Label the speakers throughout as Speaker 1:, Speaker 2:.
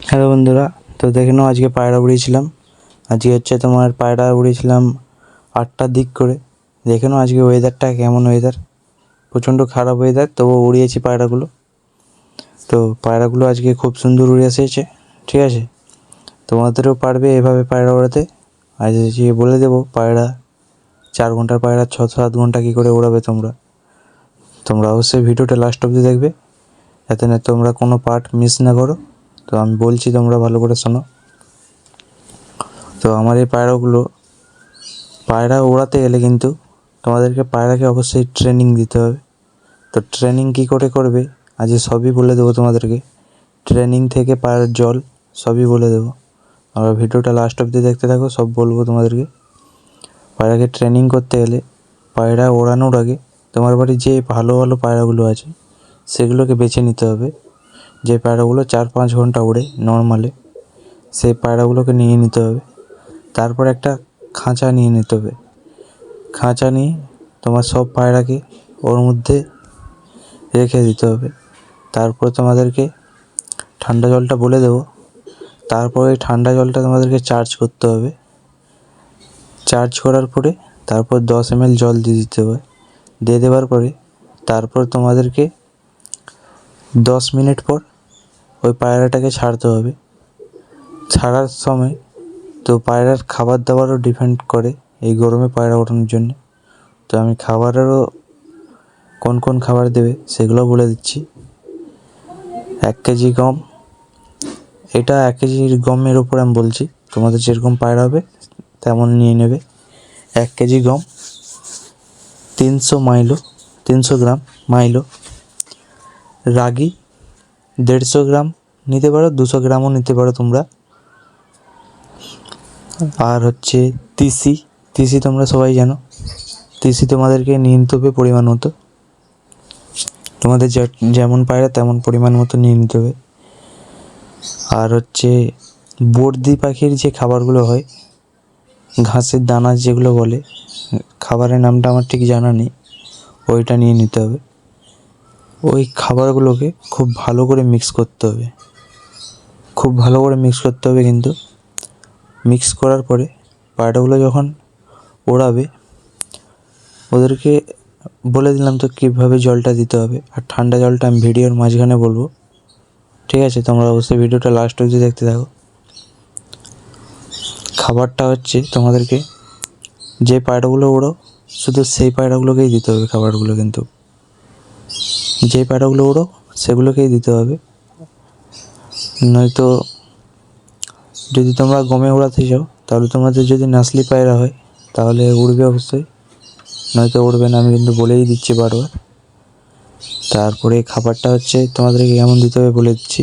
Speaker 1: Hello বন্ধুরা, তো দেখে নাও আজকে পায়রা উড়িয়েছিলাম। আজকে হচ্ছে তোমার পায়রা উড়িয়েছিলাম আটটার দিক করে। দেখে নাও আজকে ওয়েদারটা কেমন ওয়েদার প্রচণ্ড খারাপ ওয়েদার তবু উড়িয়েছি পায়রাগুলো। তো পায়রাগুলো আজকে খুব সুন্দর উড়ে এসেছে, ঠিক আছে? তোমাদেরও পারবে এভাবে পায়রা ওড়াতে। আজ যে বলে দেবো, পায়রা চার ঘণ্টার পায়রা, ছ, সাত ঘণ্টা কী করে ওড়াবে তোমরা? তোমরা অবশ্যই ভিডিওটা লাস্ট অবধি দেখবে। যাতে না তোমরা কোনো পার্ট মিস না করো। তো আমি বলছি তোমরা ভালো করে শোনো। তো আমার এই পায়রাগুলো, পায়রা ওড়াতে গেলে কিন্তু তোমাদেরকে পায়রাকে অবশ্যই ট্রেনিং দিতে হবে। তো ট্রেনিং কী করে করবে? আজ সবই বলে দেবো তোমাদেরকে। ট্রেনিং থেকে পায়রার জল সবই বলে দেবো। আমরা ভিডিওটা লাস্ট অবধি দেখতে থাকো, সব বলব তোমাদেরকে। পায়রাকে ট্রেনিং করতে গেলে পায়রা ওড়ানোর আগে তোমার বাড়ি যে ভালো ভালো পায়রাগুলো আছে, সেগুলোকে বেছে নিতে হবে। যে পায়রাগুলো চার পাঁচ ঘণ্টা ওড়ে নর্মালে সেই পায়রাগুলোকে নিয়ে নিতে হবে। তারপর একটা খাঁচা নিয়ে নিতে হবে। খাঁচা নিয়ে তোমার সব পায়রাকে ওর মধ্যে রেখে দিতে হবে। তারপর তোমাদেরকে ঠান্ডা জলটা বলে দেবো। তারপর ওই ঠান্ডা জলটা তোমাদেরকে চার্জ করতে হবে। চার্জ করার পরে তারপর দশ এম জল দিয়ে দিতে হবে। দিয়ে দেওয়ার পরে তারপর তোমাদেরকে দশ মিনিট পর ওই পায়রাটাকে ছাড়তে হবে। ছাড়ার সময় তো পায়রার খাবার দাবারও ডিপেন্ড করে এই গরমে পায়রা ওঠানোর জন্য। তো আমি খাবারেরও কোন কোন খাবার দেবে সেগুলো বলে দিচ্ছি। এক কেজি গম। এটা এক কেজির গমের ওপর আমি বলছি, তোমাদের যেরকম পায়রা হবে তেমন নিয়ে নেবে। এক কেজি গম, তিনশো মাইলো, তিনশো গ্রাম মাইলো। রাগি দেড়শো গ্রাম নিতে পারো, দুশো গ্রামও নিতে পারো তোমরা। আর হচ্ছে তিসি তিসি তোমরা সবাই জানো। তিসি তোমাদেরকে নিয়ে নিতে হবে পরিমাণ মতো, তোমাদের যেমন পায়রা তেমন পরিমাণ মতো নিয়ে নিতে হবে। আর হচ্ছে বর্দি পাখির যে খাবারগুলো হয়, ঘাসের দানা যেগুলো বলে, খাবারের নামটা আমার ঠিক জানা নেই, ওইটা নিয়ে নিতে হবে। ওই খাবারগুলোকে খুব ভালো করে মিক্স করতে হবে। খুব ভালো করে মিক্স করতে হবে কিন্তু। মিক্স করার পরে পায়রাগুলো যখন ওড়াবে, ওদেরকে বলে দিলাম তো কীভাবে জলটা দিতে হবে। আর ঠান্ডা জলটা আমি ভিডিওর মাঝখানে বলব। ঠিক আছে, তোমরা অবশ্যই ভিডিওটা লাস্ট অবধি দেখতে থাকো। খাবারটা হচ্ছে তোমাদেরকে যে পায়রাগুলো ওড়ো শুধু সেই পায়রাগুলোকেই দিতে হবে খাবারগুলো কিন্তু। যে পায়রাগুলো ওড়ো সেগুলোকেই দিতে হবে। নয়তো যদি তোমরা গমে উড়াতে চাও, তাহলে তোমাদের যদি নাসলি পায়রা হয়, তাহলে উড়বে অবশ্যই। নয়তো উড়বে না, আমি কিন্তু বলেই দিচ্ছি বারবার। তারপরে খাবারটা হচ্ছে, তোমাদেরকে কেমন দিতে হবে বলে দিচ্ছি।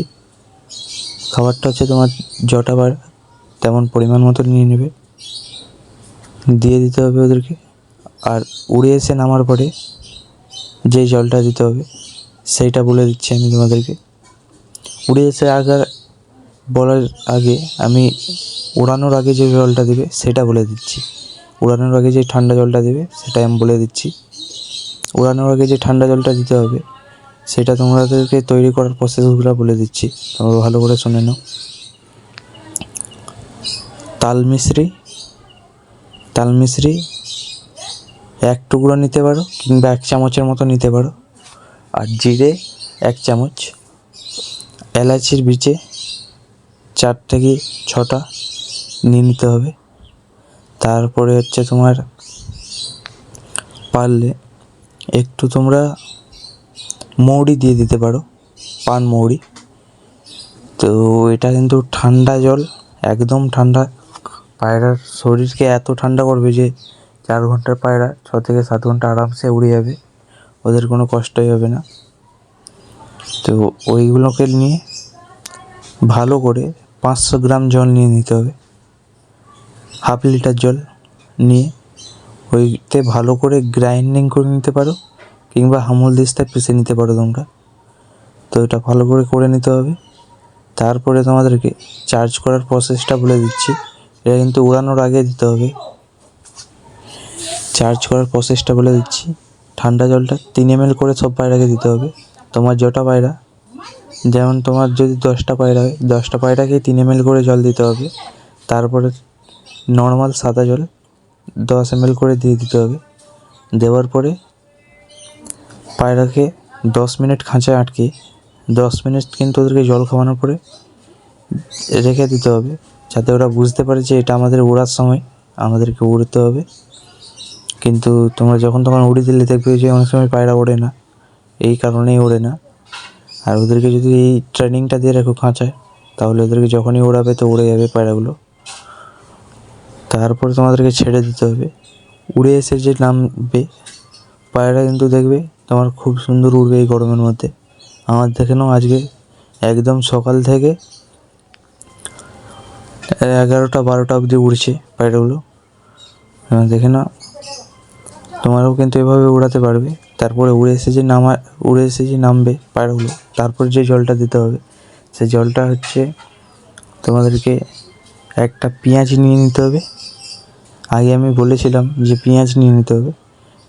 Speaker 1: খাবারটা হচ্ছে তোমার জটা বার তেমন পরিমাণ মতো নিয়ে নেবে। দিয়ে দিতে হবে ওদেরকে। আর উড়ে এসে নামার পরে যে জলটা দিতে হবে, সেইটা বলে দিচ্ছি আমি তোমাদেরকে। উড়ে এসে আগার বলার আগে আমি উড়ানোর আগে যে জলটা দেবে, সেটা বলে দিচ্ছি। উড়ানোর আগে যে ঠান্ডা জলটা দেবে সেটা আমি বলে দিচ্ছি। উড়ানোর আগে যে ঠান্ডা জলটা দিতে হবে, সেটা তোমাদেরকে তৈরি করার প্রসেসগুলো বলে দিচ্ছি। তোমরা ভালো করে শুনে নাও। তাল মিশ্রি তাল মিশ্রি এক টুকরো নিতে পারো কিংবা এক চামচের মতো নিতে পারো। আর জিরে এক চামচ, এলাচির বিচে চার থেকে ছটা নিয়ে নিতে হবে। তারপরে হচ্ছে তোমার পারলে একটু তোমরা মৌরি দিয়ে দিতে পারো, পান মৌরি। তো এটা কিন্তু ঠান্ডা জল, একদম ঠান্ডা। পায়রার শরীরকে এত ঠান্ডা করবে যে চার ঘণ্টার পায়রা, ছ থেকে সাত ঘণ্টা আরামসে উড়ে যাবে। ওদের কোনো কষ্টই হবে না। তো ওইগুলোকে নিয়ে ভালো করে পাঁচশো গ্রাম জল নিয়ে নিতে হবে। হাফ লিটার জল নিয়ে ওইতে ভালো করে গ্রাইন্ডিং করে নিতে পারো কিংবা হামুল দিস্তায় পিষে নিতে পারো তোমরা। তো এটা ভালো করে করে নিতে হবে। তারপরে তোমাদেরকে চার্জ করার প্রসেসটা বলে দিচ্ছি। এটা কিন্তু উড়ানোর আগে দিতে হবে। চার্জ করার প্রসেসটা বলে দিচ্ছি। ঠান্ডা জলটা তিন এম করে সব পায়রাকে দিতে হবে। তোমার জটা পায়রা, যেমন তোমার যদি দশটা পায়রা হয় দশটা পায়রাকে তিন এম করে জল দিতে হবে। তারপরে নর্মাল সাদা জল দশ এম করে দিয়ে দিতে হবে। দেওয়ার পরে পায়রাকে দশ মিনিট খাঁচায় আটকে, দশ মিনিট কিন্তু ওদেরকে জল খাওয়ানোর পরে রেখে দিতে হবে। যাতে ওরা বুঝতে পারে যে এটা আমাদের ওড়ার সময়, আমাদেরকে উড়তে হবে। কিন্তু তোমরা যখন তখন উড়ে দিলে দেখবে যে অনেক সময় পায়রা ওড়ে না। এই কারণেই ওড়ে না। আর ওদেরকে যদি এই ট্রেনিংটা দিয়ে রাখো খাঁচায়, তাহলে ওদেরকে যখনই ওড়াবে তো উড়ে যাবে পায়রাগুলো। তারপরে তোমাদেরকে ছেড়ে দিতে হবে। উড়ে এসে যে নামবে, পায়রা কিন্তু দেখবে তোমার খুব সুন্দর উড়বে এই গরমের মধ্যে। আমার দেখে নাও আজকে একদম সকাল থেকে এগারোটা বারোটা অবধি উড়ছে পায়রাগুলো। দেখে না তোমারও কিন্তু এভাবে উড়াতে পারবে। তারপরে উড়ে এসে যে নামা উড়ে এসে যে নামবে পায়রাগুলো তারপর যে জলটা দিতে হবে সেই জলটা হচ্ছে তোমাদেরকে একটা পেঁয়াজ নিয়ে নিতে হবে। আগে আমি বলেছিলাম যে পেঁয়াজ নিয়ে নিতে হবে।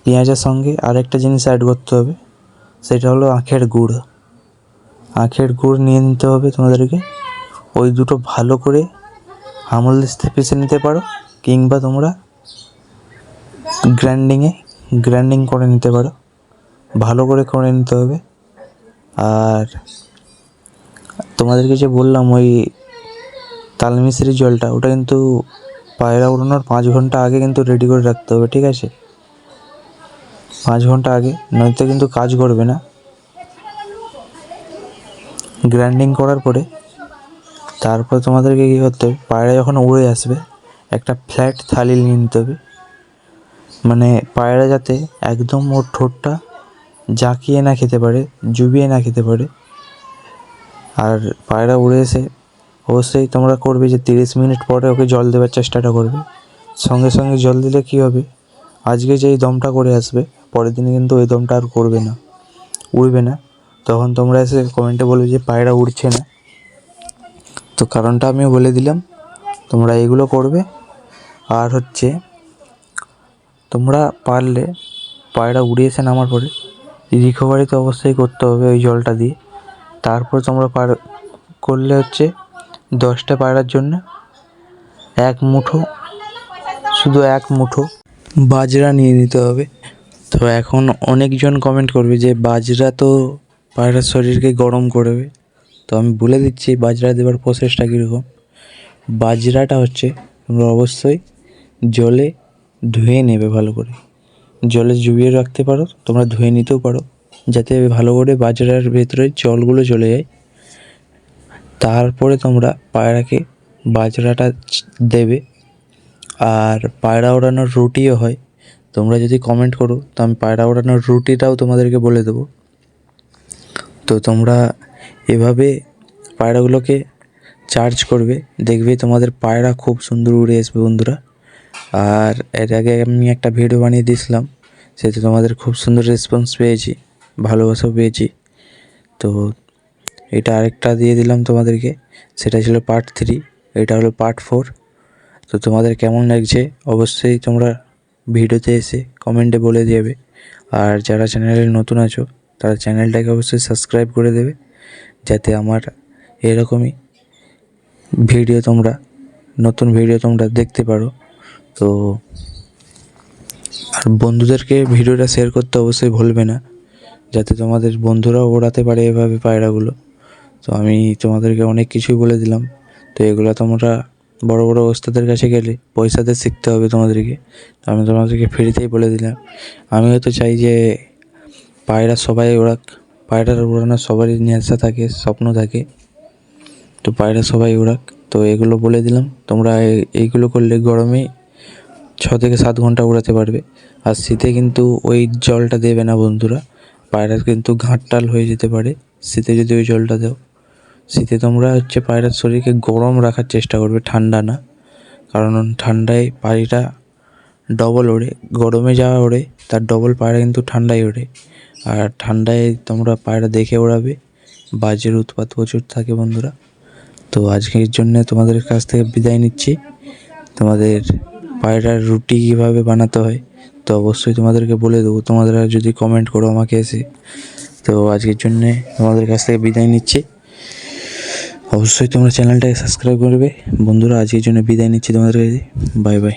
Speaker 1: পেঁয়াজের সঙ্গে আরেকটা জিনিস অ্যাড করতে হবে, সেটা হলো আখের গুড়। আখের গুড় নিয়ে নিতে হবে তোমাদেরকে। ওই দুটো ভালো করে আমল পিষে নিতে পারো, কিংবা তোমরা গ্রাইন্ডিংয়ে গ্রাইন্ডিং করে নিতে পারো। ভালো করে করে নিতে হবে। আর তোমাদেরকে যে বললাম ওই তালমিশ্রি জলটা, ওটা কিন্তু পায়রা উড়ানোর পাঁচ ঘণ্টা আগে কিন্তু রেডি করে রাখতে হবে, ঠিক আছে? পাঁচ ঘণ্টা আগে, নয়তো কিন্তু কাজ করবে না। গ্রাইন্ডিং করার পরে তারপর তোমাদেরকে কী করতে হবে? পায়রা যখন উড়ে আসবে, একটা ফ্ল্যাট থালি নিয়ে নিতে হবে। মানে পায়রা যাতে একদম ওর ঠোঁটটা জাঁকিয়ে না খেতে পারে, জুবিয়ে না খেতে পারে। আর পায়রা উড়ে এসে অবশ্যই তোমরা করবে যে তিরিশ মিনিট পরে ওকে জল দেওয়ার চেষ্টাটা করবে। সঙ্গে সঙ্গে জল দিলে কী হবে? আজকে যেই দমটা করে আসবে, পরের দিনে কিন্তু ওই দমটা আর করবে না, উড়বে না। তখন তোমরা এসে কমেন্টে বলবে যে পায়রা উড়ছে না। তো কারণটা আমিও বলে দিলাম, তোমরা এগুলো করবে। আর হচ্ছে তোমরা পারলে পায়রা উড়ে এসে নামার পরে রিকভারি তো অবশ্যই করতে হবে ওই জলটা দিয়ে। তারপর তোমরা পার করলে হচ্ছে দশটা পায়রার জন্য এক মুঠো, শুধু এক মুঠো বাজরা নিয়ে নিতে হবে। তো এখন অনেকজন কমেন্ট করবে যে বাজরা তো পায়রার শরীরকে গরম করবে। তো আমি বলে দিচ্ছি বাজরা দেওয়ার প্রসেসটা কীরকম? বাজরাটা হচ্ছে তোমরা অবশ্যই জলে ধুয়ে নেবে ভালো করে। জলে ডুবিয়ে রাখতে পারো, তোমরা ধুয়ে নিতেও পারো, যাতে ভালো করে বাজরার ভেতরে জলগুলো চলে যায়। তারপরে তোমরা পায়রাকে বাজরাটা দেবে। আর পায়রা ওড়ানোর রুটিও হয়। তোমরা যদি কমেন্ট করো, তো আমি পায়রা ওড়ানোর রুটিটাও তোমাদেরকে বলে দেবো। তো তোমরা এভাবে পায়রাগুলোকে চার্জ করবে। দেখবে তোমাদের পায়রা খুব সুন্দর উড়ে আসবে বন্ধুরা। আর এর আগে আমি একটা ভিডিও বানিয়ে দিয়েছিলাম, সেতে তোমাদের খুব সুন্দর রেসপন্স পেয়েছি, ভালোবাসাও পেয়েছি। তো এটা আরেকটা দিয়ে দিলাম তোমাদেরকে, সেটা ছিল পার্ট থ্রি এটা হলো পার্ট ফোর তো তোমাদের কেমন লাগছে? অবশ্যই তোমরা ভিডিওতে এসে কমেন্টে বলে দেবে। আর যারা চ্যানেলে নতুন আছো, তারা চ্যানেলটাকে অবশ্যই সাবস্ক্রাইব করে দেবে, যাতে আমার এরকমই ভিডিও তোমরা, নতুন ভিডিও তোমরা দেখতে পারো। তো আর বন্ধুদেরকে ভিডিওটা শেয়ার করতে অবশ্যই ভুলবে না, যাতে তোমাদের বন্ধুরাও ওড়াতে পারে এভাবে পায়রাগুলো। তো আমি তোমাদেরকে অনেক কিছুই বলে দিলাম। তো এগুলো তোমরা বড় বড় ওস্তাদের কাছে গেলে পয়সাতে শিখতে হবে তোমাদেরকে। তো আমি তোমাদেরকে ফ্রিতেই বলে দিলাম। আমি হয়তো চাই যে পায়রা সবাই ওড়াক, পায়রার ওড়ানোর সবারই নেশা থাকে, স্বপ্ন থাকে। তো পায়রা সবাই ওড়াক, তো এগুলো বলে দিলাম। তোমরা এইগুলো করলে গরমে ছ থেকে সাত ঘণ্টা উড়াতে পারবে। আর শীতে কিন্তু ওই জলটা দেবে না বন্ধুরা। পায়রার কিন্তু ঘাটটাল হয়ে যেতে পারে। শীতে যদি ওই জলটা দাও। শীতে তোমরা হচ্ছে পায়রার শরীরকে গরম রাখার চেষ্টা করবে, ঠান্ডা না। কারণ ঠান্ডায় পায়রা ডবল ওড়ে। গরমে যা ওড়ে, তার ডবল পায়রা কিন্তু ঠান্ডায় ওড়ে। আর ঠান্ডায় তোমরা পায়রা দেখে ওড়াবে। বাজের উৎপাত প্রচুর থাকে বন্ধুরা। তো আজকের জন্য তোমাদের কাছ থেকে বিদায় নিচ্ছি। তোমাদের পায়রার রুটি কীভাবে বানাতে হয়, তো অবশ্যই তোমাদেরকে বলে দেবো। তোমাদের যদি কমেন্ট করো আমাকে এসে। তো আজকের জন্যে তোমাদের কাছ থেকে বিদায় নিচ্ছি। অবশ্যই তোমরা চ্যানেলটাকে সাবস্ক্রাইব করবে। বন্ধুরা, আজকের জন্য বিদায় নিচ্ছি তোমাদের কাছে বাই বাই